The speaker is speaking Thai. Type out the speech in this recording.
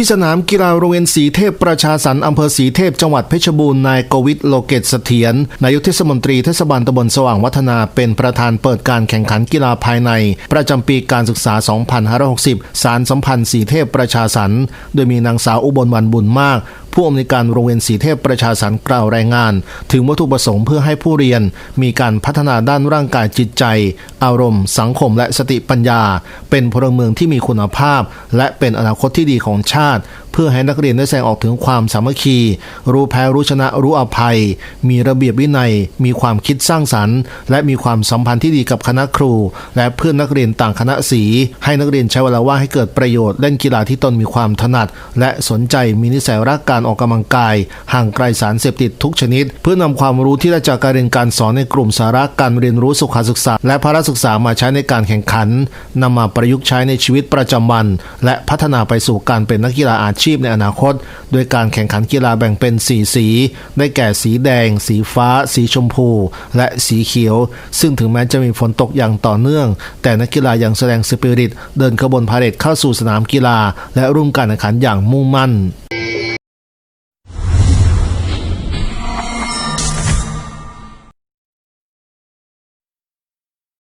ที่สนามกีฬาโรงเรียนสีเทพประชาสรรค์อำเภอสีเทพจังหวัดเพชรบูรณ์นายกวิทโลเกตเสถียรนายกเทศมนตรีเทศบาลตำบลสว่างวัฒนาเป็นประธานเปิดการแข่งขันกีฬาภายใน ประจำปีการศึกษา 2560 สารสัมพันธ์สีเทพประชาสรรค์โดยมีนางสาวอุบลวันบุญมาก ผู้อำนวยการโรงเรียนสีเทพประชาสรรค์กล่าวรายงาน ถึงวัตถุประสงค์เพื่อให้ผู้เรียน มีการพัฒนาด้านร่างกายจิตใจ อารมณ์ สังคมและสติปัญญา เป็นพลเมืองที่มีคุณภาพ และเป็นอนาคตที่ดีของชาติ พื่อให้นักเรียนได้แสดงออกถึงความสามัคคี รู้แพ้รู้ชนะรู้อภัย มีระเบียบวินัย มีความคิดสร้างสรรค์ และมีความสัมพันธ์ที่ดีกับคณะครู และเพื่อนนักเรียนต่างคณะสี ให้นักเรียนใช้เวลาว่างให้เกิดประโยชน์เล่นกีฬาที่ตนมีความถนัด และสนใจมีนิสัยรักการออกกำลังกาย ห่างไกลสารเสพติดทุกชนิด เพื่อนำความรู้ที่ได้จากการเรียนการสอนในกลุ่มสาระการเรียนรู้สุขศึกษา และพละศึกษามาใช้ในการแข่งขันนำมาประยุกต์ใช้ในชีวิตประจำวัน และพัฒนาไปสู่การเป็นนักกีฬาอาชีชีพในอนาคต โดยการแข่งขันกีฬาแบ่งเป็น 4 สี ได้แก่สีแดง สีฟ้า สีชมพู และสีเขียว ซึ่งถึงแม้จะมีฝนตกอย่างต่อเนื่อง แต่นักกีฬายังแสดงสปิริต เดินขบวนพาเหรดเข้าสู่สนามกีฬา และร่วมการแข่งขันอย่างมุ่งมั่น